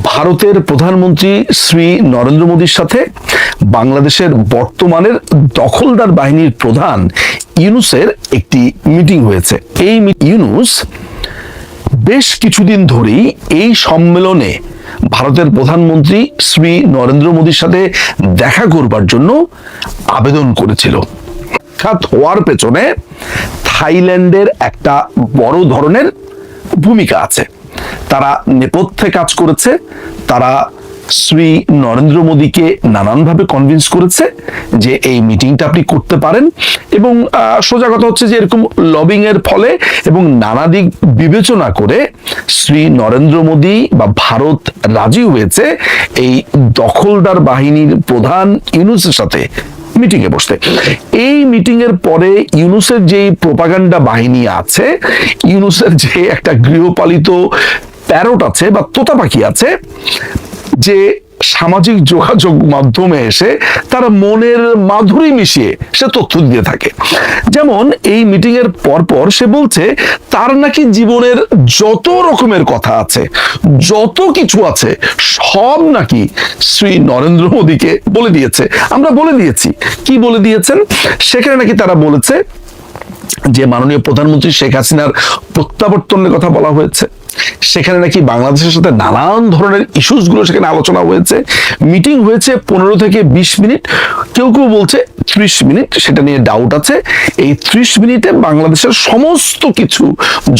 ভারতের প্রধানমন্ত্রী শ্রী নরেন্দ্র মোদীর সাথে বাংলাদেশের বর্তমানের দখলদার বাহিনীর প্রধান ইউনুসের একটি মিটিং হয়েছে। এই ইউনুস বেশ কিছুদিন ধরেই এই সম্মেলনে ভারতের প্রধানমন্ত্রী শ্রী নরেন্দ্র মোদীর সাথে দেখা করবার জন্য আবেদন করেছিল। সাক্ষাৎ হওয়ার পেছনে থাইল্যান্ডের একটা বড় ধরনের ভূমিকা আছে। তারা নেপথ্যে কাজ করেছে, তারা শ্রী নরেন্দ্র মোদীকে নানানভাবে কনভিন্স করেছে যে এই মিটিংটা আপনি করতে পারেন এবং সোজা কথা হচ্ছে যে এরকম লবিং এর ফলে এবং নানা দিক বিবেচনা করে শ্রী নরেন্দ্র মোদী বা ভারত রাজি হয়েছে এই দখলদার বাহিনীর প্রধান ইউনুসের সাথে মিটিংয়ে বসতে। এই মিটিং এর পরে ইউনুসের যে প্রোপাগান্ডা বাহিনী আছে, ইউনুসের যে একটা গৃহপালিত প্যারট আছে বা তোতা পাখি আছে, যে সামাজিক যোগাযোগ মাধ্যমে এসে তার মনের মাধুরী মিশিয়ে সে তথ্য দিয়ে থাকে। যেমন এই মিটিং এর পরপর সে বলছে, তার নাকি জীবনের যত রকমের কথা আছে, যত কিছু আছে, সব নাকি শ্রী নরেন্দ্র মোদীকে বলে দিয়েছে। আমরা বলে দিয়েছি। কি বলে দিয়েছেন? সেখানে নাকি তারা বলেছে যে মাননীয় প্রধানমন্ত্রী শেখ হাসিনার প্রত্যাবর্তনের কথা বলা হয়েছে। সেখানে নাকি বাংলাদেশের সাথে নানান ধরনের ইস্যুসগুলো সেখানে আলোচনা হয়েছে। মিটিং হয়েছে পনেরো থেকে বিশ মিনিট। কেউ কেউ বলছে ত্রিশ মিনিট, সেটা নিয়ে ডাউট আছে। এই ত্রিশ মিনিটে বাংলাদেশের সমস্ত কিছু,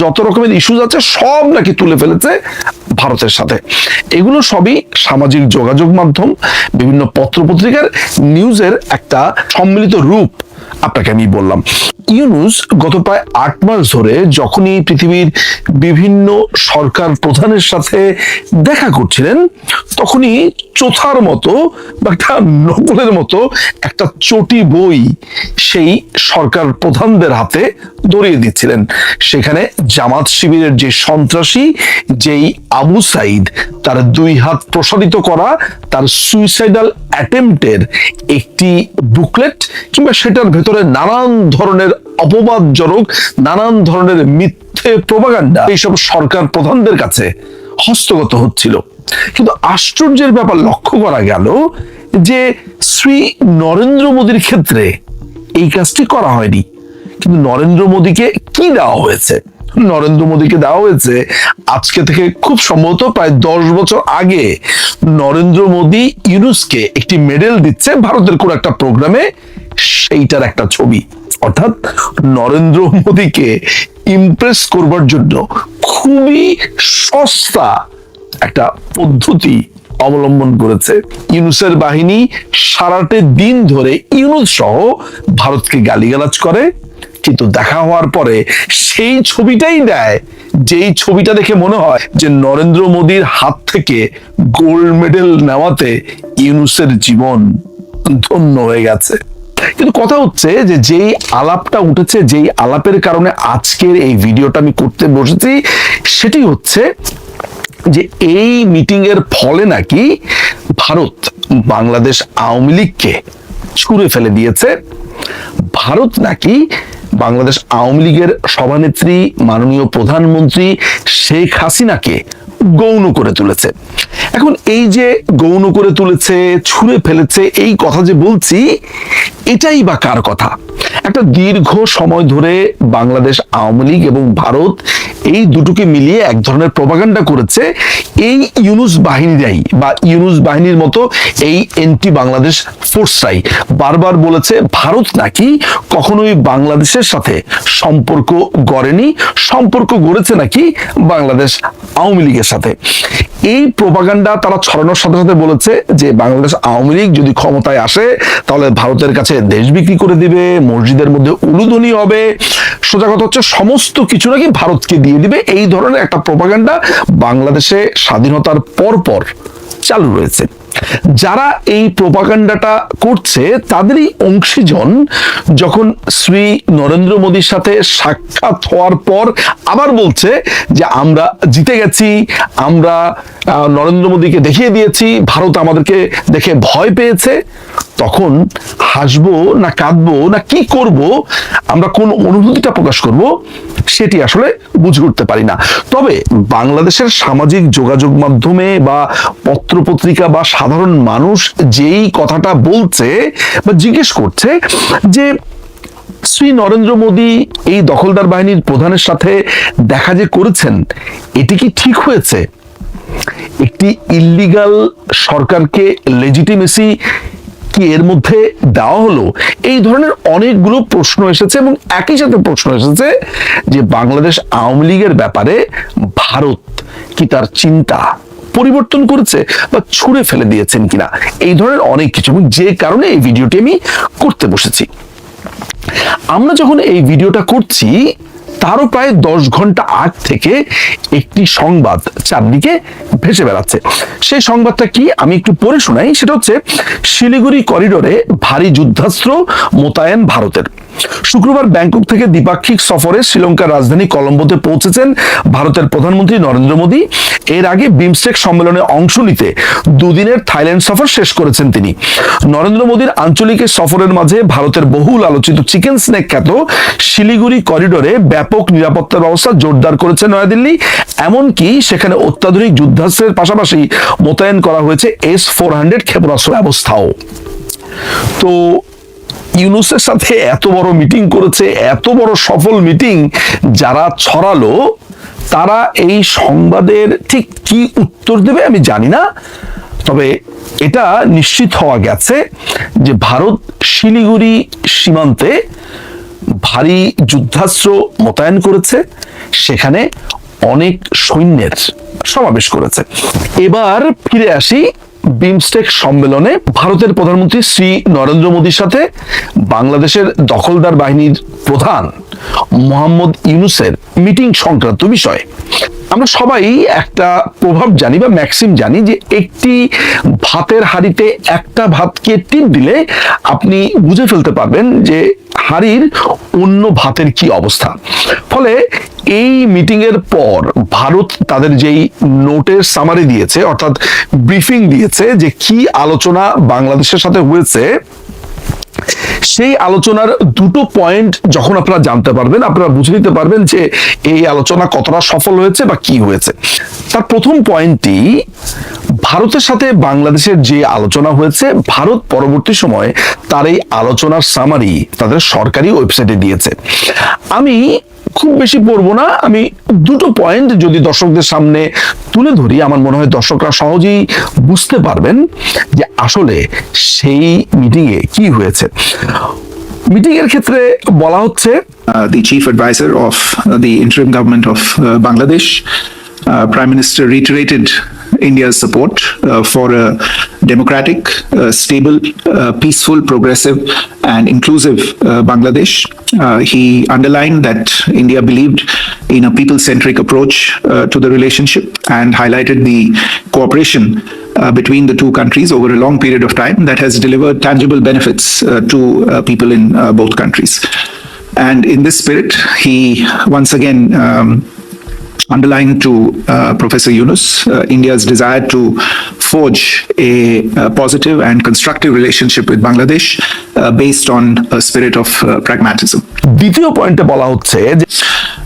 যত রকমের ইস্যুস আছে, সব নাকি তুলে ফেলেছে ভারতের সাথে। এগুলো সবই সামাজিক যোগাযোগ মাধ্যম, বিভিন্ন পত্রপত্রিকার, নিউজের একটা সম্মিলিত রূপ। আপনাকে আমি বললাম। ইউনুস গত প্রায় আট মাস ধরে যখনই পৃথিবীর বিভিন্ন সরকার প্রধানের সাথে দেখা করছিলেন, তখনই চোথার মতো বা একটা নকলের মতো একটা চটি বই সেই সরকার প্রধানদের হাতে ধরিয়ে দিচ্ছিলেন। সেখানে জামাত শিবিরের যে সন্ত্রাসী, যেই আবু সাইদ, তার দুই হাত প্রসারিত করা, তার সুইসাইডাল অ্যাটেম্পটের একটি বুকলেট কিংবা সেটার ভেতরে নানান ধরনের অপবাদজনক, নানান ধরনের মিথ্যে প্রবাগান্ডা এইসব সরকার প্রধানদের কাছে হস্তগত হচ্ছিল। কিন্তু আশ্চর্যের ব্যাপার লক্ষ্য করা গেল যে শ্রী নরেন্দ্র মোদীর ক্ষেত্রে এই কাজটি করা হয়নি। কিন্তু নরেন্দ্র মোদীকে কি দেওয়া হয়েছে? নরেন্দ্র মোদীকে দেওয়া হয়েছে আজকে থেকে খুব সম্ভবত প্রায় দশ বছর আগে নরেন্দ্র মোদী ইউনুসকে একটি মেডেল দিচ্ছে ভারতের কোন একটা প্রোগ্রামে, সেইটার একটা ছবি। অর্থাৎ নরেন্দ্র মোদীকে ইমপ্রেস করবার জন্য খুবই সস্তা একটা পদ্ধতি অবলম্বন করেছে ইউনুসের বাহিনী। সারাটে দিন ধরে ইউনুস সহ ভারতকে গালিগালাজ করে। কিন্তু দেখা হওয়ার পরে সেই ছবিটাই দেয়। যেই ছবিটা দেখে মনে হয় যে নরেন্দ্র মোদীর হাত থেকে গোল্ড মেডেল নেওয়াতে ইউনুসের জীবন ধন্য হয়ে গেছে। কিন্তু কথা হচ্ছে যে যেই আলাপটা উঠেছে, যেই আলাপের কারণে আজকের এই ভিডিওটা আমি করতে বসেছি, সেটি হচ্ছে যে এই মিটিং এর ফলে নাকি ভারত বাংলাদেশ আওয়ামী লীগকে ছুঁড়ে ফেলে দিয়েছে। ভারত নাকি বাংলাদেশ আওয়ামী লীগের সভানেত্রী, মাননীয় প্রধানমন্ত্রী শেখ হাসিনাকে গৌণ করে তুলেছে। এখন এই যে গৌণ করে তুলেছে, ছুঁড়ে ফেলেছে, এই কথা যে বলছি, এটাই বা কার কথা? একটা দীর্ঘ সময় ধরে বাংলাদেশ আওয়ামী লীগ এবং ভারত এই দুটোকে মিলিয়ে এক ধরনের প্রপাগান্ডা করেছে এই ইউনুস বাহিনীরাই বা ইউনুস বাহিনীর মতো এই এন্টি বাংলাদেশ ফোর্সরাই বারবার বলেছে, ভারত নাকি কখনোই বাংলাদেশের সাথে সম্পর্ক গড়েনি, সম্পর্ক গড়েছে নাকি বাংলাদেশ আওয়ামী লীগের সাথে? এই প্রপাগান্ডা তারা ছড়ানোর সাথে সাথে বলেছে যে, বাংলাদেশ আওয়ামী লীগ যদি ক্ষমতায় আসে, তাহলে ভারতের কাছে দেশ বিক্রি করে দিবে, মসজিদের মধ্যে উলুধ্বনি হবে। সোজা কথা হচ্ছে, সমস্ত কিছু নাকি ভারতকে দিয়ে দিবে। এই ধরনের একটা প্রপাগান্ডা বাংলাদেশে স্বাধীনতার পর পর চালু রয়েছে। যারা এই প্রোপাগান্ডাটা করছে, তাদেরই অংশীজন যখন শ্রী নরেন্দ্র মোদীর সাথে সাক্ষাৎ হওয়ার পর আবার বলছে যে, আমরা জিতে গেছি, আমরা নরেন্দ্র মোদীকে দেখিয়ে দিয়েছি, ভারত আমাদেরকে দেখে ভয় পেয়েছে। তখন হাসবো না কাঁদবো না কি করব, আমরা কোন অনুভূতিটা প্রকাশ করব, সেটি আসলে বুঝে উঠতে পারি না। তবে বাংলাদেশের সামাজিক যোগাযোগ মাধ্যমে বা পত্রপত্রিকা বা সাধারণ মানুষ যেই কথাটা বলছে বা জিজ্ঞেস করছে যে, শ্রী নরেন্দ্র মোদী এই দখলদার বাহিনীর প্রধানের সাথে দেখা যে করেছেন, এটি কি ঠিক হয়েছে? একটি ইল্লিগাল সরকারকে লেজিটিমেসি কি এর মধ্যে দেওয়া হলো? এই ধরনের অনেকগুলো প্রশ্ন এসেছে এবং একই সাথে প্রশ্ন এসেছে যে, বাংলাদেশ আওয়ামী লীগের ব্যাপারে ভারত কি তার চিন্তা? পরিবর্তন করেছে বা ছুঁড়ে ফেলে দিয়েছেন কিনা? এই ধরনের অনেক কিছু যে কারণে এই ভিডিওটি আমি করতে বসেছি। আমরা যখন এই ভিডিওটা করছি, তারও প্রায় দশ ঘণ্টা আগ থেকে একটি সংবাদ চারদিকে ভেসে বেড়াচ্ছে। সেই সংবাদটা কি আমি একটু পড়ে শোনাই? সেটা হচ্ছে শিলিগুড়ি করিডোরে ভারী যুদ্ধাস্ত্র মোতায়েন ভারতের। শুক্রবার ব্যাংকক থেকে দ্বিপাক্ষিক সফরে শ্রীলঙ্কার রাজধানী কলম্বোতে পৌঁছেছেন ভারতের প্রধানমন্ত্রী নরেন্দ্র মোদী। এর আগে বিমস্টেক সম্মেলনে অংশ নিতে দুদিনের থাইল্যান্ড সফর শেষ করেছেন তিনি। নরেন্দ্র মোদীর আঞ্চলিক সফরের মাঝে ভারতের বহুল আলোচিত চিকেন স্নেক খ্যাত শিলিগুড়ি করিডোরে ব্যাপক নিরাপত্তা ব্যবস্থা জোরদার করেছে নয়াদিল্লি। এমনকি সেখানে অত্যাধুনিক যুদ্ধাস্ত্রের পাশাপাশি মোতায়েন করা হয়েছে এস ফোর হান্ড্রেড ক্ষেপণাস্ত্র ব্যবস্থাও। তো ইউনুসের সাথে এত বড় মিটিং করেছে, এত বড় সফল মিটিং যারা ছড়ালো, তারা এই সংবাদের ঠিক কি উত্তর দেবে আমি জানি না। তবে এটা নিশ্চিত হওয়া গেছে যে ভারত শিলিগুড়ি সীমান্তে ভারী যুদ্ধাস্ত্র মোতায়েন করেছে, সেখানে অনেক সৈন্যের সমাবেশ করেছে। এবার ফিরে আসি বিমস্টেক সম্মেলনে ভারতের প্রধানমন্ত্রী শ্রী নরেন্দ্র মোদীর সাথে বাংলাদেশের দখলদার বাহিনীর প্রধান মোহাম্মদ ইউনুসের মিটিং সংক্রান্ত বিষয়। আমরা সবাই একটা প্রভাব জানি বা ম্যাক্সিম জানি যে একটি ভাতের হাড়িতে একটা ভাতকে টিপ দিলে আপনি বুঝে ফেলতে পারবেন যে হাড়ির অন্য ভাতের কি অবস্থা। ফলে এই মিটিং এর পর ভারত তাদের যেই নোটের সামারি দিয়েছে, অর্থাৎ ব্রিফিং দিয়েছে যে কি আলোচনা বাংলাদেশের সাথে হয়েছে, সেই আলোচনার দুটো পয়েন্ট যখন আপনারা জানতে পারবেন, আপনারা বুঝে নিতে পারবেন যে এই আলোচনা কতটা সফল হয়েছে বা কি হয়েছে। তার প্রথম পয়েন্টটি ভারতের সাথে বাংলাদেশের যে আলোচনা হয়েছে, ভারত পরবর্তী সময়ে তার এই আলোচনার সামারি তাদের সরকারি ওয়েবসাইটে দিয়েছে। আমি খুব বেশি পড়ব না আমি দুটো পয়েন্ট যদি দর্শকদের সামনে তুলে ধরি, আমার মনে হয় দর্শকরা সহজেই বুঝতে পারবেন যে আসলে সেই মিটিংয়ে কি হয়েছে মিটিং এর ক্ষেত্রে বলা হচ্ছে the chief adviser of the interim government of Bangladesh prime minister Bangladesh. India's support uh, for a democratic, uh, stable, uh, peaceful, progressive, and inclusive Bangladesh. He underlined that India believed in a people centric approach to the relationship and highlighted the cooperation uh, between the two countries over a long period of time that has delivered tangible benefits uh, to uh, people in both countries. And in this spirit, he once again um, underlined to uh, Professor Yunus uh, India's desire to forge a, uh positive and constructive relationship with Bangladesh uh, based on a spirit of uh, pragmatism. দ্বিতীয় পয়েন্টে বলা হচ্ছে যে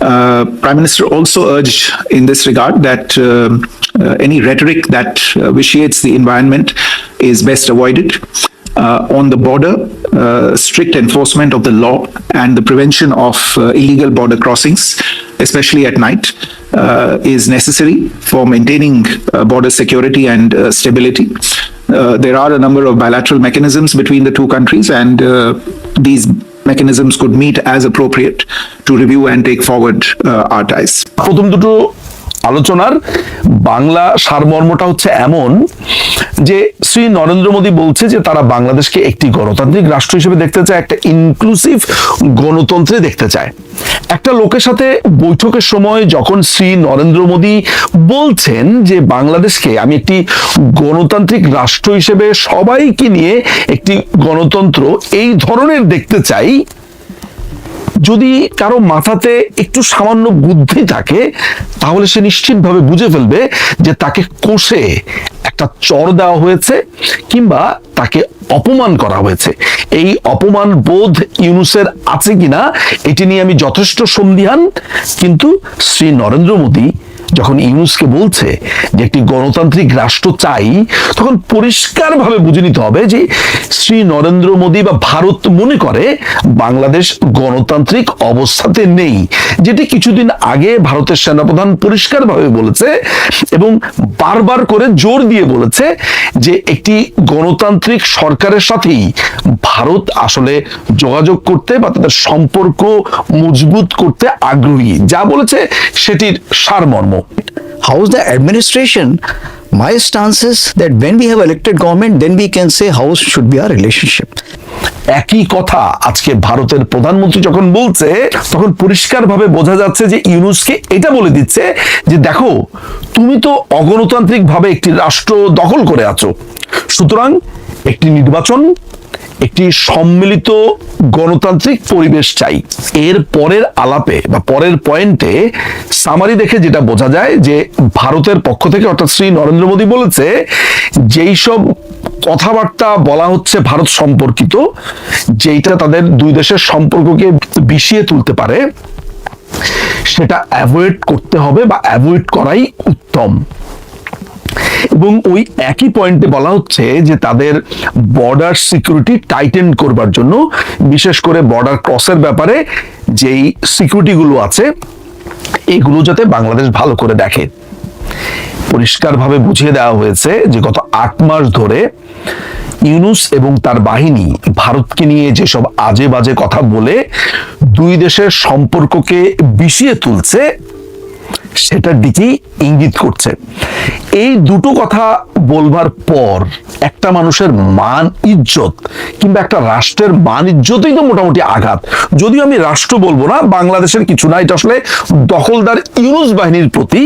Uh, Prime Minister also urged in this regard that um, uh, any rhetoric that uh, vitiates the environment is best avoided. Uh, on the border, uh, strict enforcement of the law and the prevention of uh, illegal border crossings, especially at night, uh, is necessary for maintaining uh, border security and uh, stability. Uh, there are a number of bilateral mechanisms between the two countries, and uh, these mechanisms could meet as appropriate to review and take forward uh, our ties. প্রথম দুটো আলোচনার বাংলা সারমর্মটা হচ্ছে এমন যে শ্রী নরেন্দ্র মোদী বলছে যে তারা বাংলাদেশকে একটি গণতান্ত্রিক রাষ্ট্র হিসেবে দেখতে চায়, একটা ইনক্লুসিভ গণতন্ত্রে দেখতে চায়। একটা লোকের সাথে বৈঠকের সময় যখন শ্রী নরেন্দ্র মোদী বলছেন যে বাংলাদেশকে আমি একটি গণতান্ত্রিক রাষ্ট্র হিসেবে সবাইকে নিয়ে একটি গণতন্ত্র এই ধরনের দেখতে চাই যদি কারও মাথাতে একটু সামান্য বুদ্ধি থাকে, তাহলে সে নিশ্চিতভাবে বুঝে ফেলবে যে তাকে কোষে একটা চর দেওয়া হয়েছে কিংবা তাকে অপমান করা হয়েছে। এই অপমান বোধ ইউনুসের আছে কিনা, এটি নিয়ে আমি যথেষ্ট সন্দিহান। কিন্তু শ্রী নরেন্দ্র মোদী যখন ইউনুসকে বলছে যে একটি গণতান্ত্রিক রাষ্ট্র চাই, তখন পরিষ্কারভাবে বুঝে নিতে হবে যে শ্রী নরেন্দ্র মোদী বা ভারত মনে করে বাংলাদেশ গণতান্ত্রিক অবস্থাতে নেই, যেটি কিছুদিন আগে ভারতের সেনাপ্রধান পরিষ্কারভাবে বলেছে এবং বারবার করে জোর দিয়ে বলেছে যে একটি গণতান্ত্রিক সরকারের সাথেই ভারত আসলে যোগাযোগ করতে বা তাদের সম্পর্ক মজবুত করতে আগ্রহী। যা বলেছে সেটির সারমর্ম। How's the administration? My stance is that when we have elected government, then we can say how should be our relationship. একই কথা আজকে ভারতের প্রধানমন্ত্রী যখন বলছে তখন পরিষ্কারভাবে বোঝা যাচ্ছে যে ইউনুসকে এটা বলে দিচ্ছে যে দেখো তুমি তো অগণতান্ত্রিক ভাবে একটি রাষ্ট্র দখল করে আছো সুতরাং একটি নির্বাচন একটি সম্মিলিত গণতান্ত্রিক পরিবেশ চাই। এর পরের আলাপে বা পরের পয়েন্টে সামারি দেখে যেটা বোঝা যায় যে ভারতের পক্ষ থেকে, অর্থাৎ শ্রী নরেন্দ্র মোদী বলেছে, যেই সব কথাবার্তা বলা হচ্ছে ভারত সম্পর্কিত, যেইটা তাদের দুই দেশের সম্পর্ককে বিষিয়ে তুলতে পারে, সেটা অ্যাভয়েড করতে হবে বা অ্যাভয়েড করাই উত্তম। এবং ওই একই পয়েন্টে বলা হচ্ছে যে তাদের বর্ডার সিকিউরিটি টাইটেন করবার জন্য, বিশেষ করে বর্ডার ক্রসের ব্যাপারে যেই সিকিউরিটিগুলো আছে, এগুলো যাতে বাংলাদেশ ভালো করে দেখে। পরিষ্কারভাবে বুঝিয়ে দেওয়া হয়েছে যে গত আট মাস ধরে ইউনুস এবং তার বাহিনী ভারতকে নিয়ে যেসব আজে বাজে কথা বলে, দুই দেশের সম্পর্ককে বিষিয়ে তুলছে সেটার দিকেই ইঙ্গিত করছে। এই দুটো কথা বলবার পর একটা মানুষের মান ইজ্জত কিংবা একটা রাষ্ট্রের মান ইজ্জতই তো মোটামুটি আঘাত। যদিও আমি রাষ্ট্র বলব না, বাংলাদেশের কিছু না, এটা আসলে দখলদার ইউনুস বাহিনীর প্রতি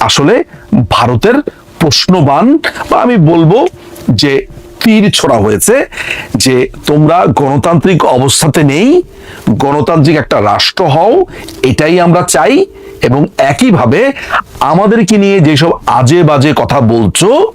আসলে ভারতের প্রশ্নবান। বা আমি বলব যে তীর ছোড়া হয়েছে যে তোমরা গণতান্ত্রিক অবস্থাতে নেই, গণতান্ত্রিক একটা রাষ্ট্র হও, এটাই আমরা চাই। এবং একইভাবে আমাদেরকে নিয়ে যেসব আজে বাজে কথা বলছো,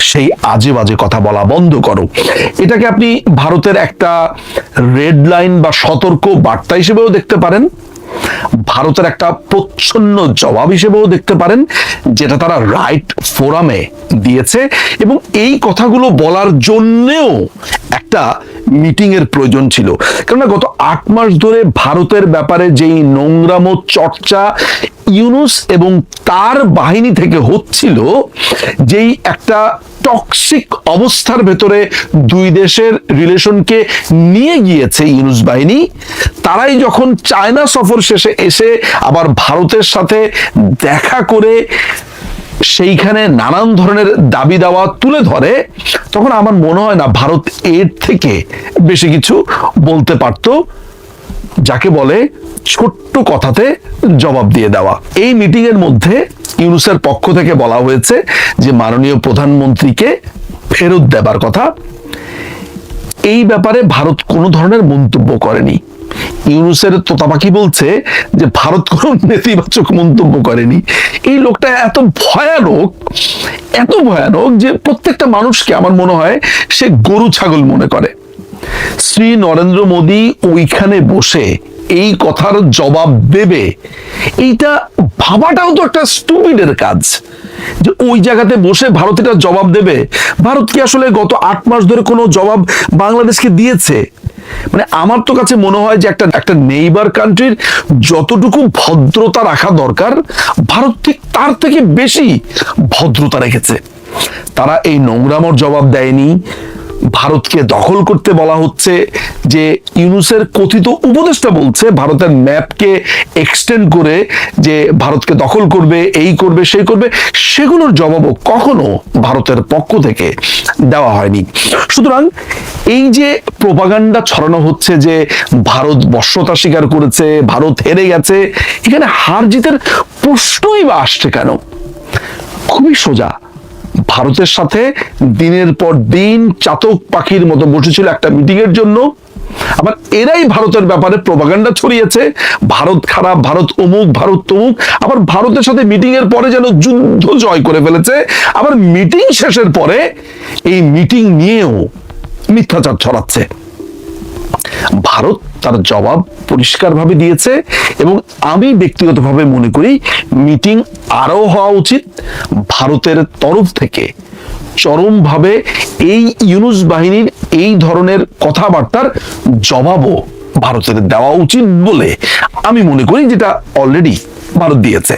সেই আজে বাজে কথা বলা বন্ধ করো। এটাকে আপনি ভারতের একটা রেড লাইন বা সতর্ক বার্তা হিসেবেও দেখতে পারেন। ভারতের একটা প্রচ্ছন্ন জবাব হিসেবেও দেখতে পারেন, যেটা তারা রাইট ফোরামে দিয়েছে। এবং এই কথাগুলো বলার জন্যেও একটা মিটিং এর প্রয়োজন ছিল। কেননা গত আট মাস ধরে ভারতের ব্যাপারে যেই নোংরাম চর্চা ইউনুস এবং তার বাহিনী থেকে হচ্ছিল, যেই একটা টক্সিক অবস্থার ভেতরে দুই দেশের রিলেশনকে নিয়ে গিয়েছে ইউনুস বাহিনী। তারাই যখন চায়না সফর শেষে এসে আবার ভারতের সাথে দেখা করে সেইখানে নানান ধরনের দাবি দাওয়া তুলে ধরে, তখন আমার মনে হয় না ভারত এর থেকে বেশি কিছু বলতে পারতো। যাকে বলে ছোট্ট কথাতে জবাব দিয়ে দেওয়া। এই মিটিং এর মধ্যে ইউনুসের পক্ষ থেকে বলা হয়েছে যে মাননীয় প্রধানমন্ত্রীকে ফেরত দেবার কথা। এই ব্যাপারে ভারত কোনো ধরনের মন্তব্য করেনি। ইউনুসের তোতাপাখি বলছে যে ভারত কোনো নেতিবাচক মন্তব্য করেনি। এই লোকটা এত ভয়ানক এত ভয়ানক যে প্রত্যেকটা মানুষকে আমার মনে হয় সে গরু ছাগল মনে করে। শ্রী নরেন্দ্র মোদী ওইখানে বসে এই কথার জবাব দেবে। এইটা ভাবাটাও তো একটা স্টুপিডের কাজ। যে ওই জায়গাতে বসে ভারত এটা জবাব দেবে। ভারত কি আসলে গত আট মাস ধরে কোনো জবাব বাংলাদেশকে দিয়েছে? মানে আমার তো কাছে মনে হয় যে একটা একটা নেইবার কান্ট্রির যতটুকু ভদ্রতা রাখা দরকার, ভারত ঠিক তার থেকে বেশি ভদ্রতা রেখেছে। তারা এই নোংরামর জবাব দেয়নি। ভারতকে দখল করতে বলা হচ্ছে যে ইউনুসের কথিত উপদেষ্টা বলছে, ভারতের ম্যাপকে এক্সটেন্ড করে যে ভারতকে দখল করবে, এই করবে, সেই করবে, সেগুলোর জবাবও কখনো ভারতের পক্ষ থেকে দেওয়া হয়নি। সুতরাং এই যে প্রপাগান্ডা ছড়ানো হচ্ছে যে ভারত বর্ষতা স্বীকার করেছে, ভারত হেরে গেছে, এখানে হার জিতের প্রশ্নই বা আসছে কেন? খুবই সোজা। ভারতের সাথে দিনের পর দিন চাতক পাখির মতো বসেছিল একটা মিটিং এর জন্য। আবার এরাই ভারতের ব্যাপারে প্রপাগান্ডা ছড়িয়েছে। ভারত খারাপ, ভারত অমুক, ভারত তমুক। আবার ভারতের সাথে মিটিং এর পরে যেন যুদ্ধ জয় করে ফেলেছে। আবার মিটিং শেষের পরে এই মিটিং নিয়েও মিথ্যাচার ছড়াচ্ছে। ভারত তার জবাব পরিষ্কারভাবে দিয়েছে এবং আমি ব্যক্তিগতভাবে মনে করি মিটিং আরও হওয়া উচিত ভারতের তরফ থেকে। চরমভাবে এই ইউনুস বাহিনীর এই ধরনের কথাবার্তার জবাবও ভারতের দেওয়া উচিত বলে আমি মনে করি যেটা অলরেডি ভারত দিয়েছে।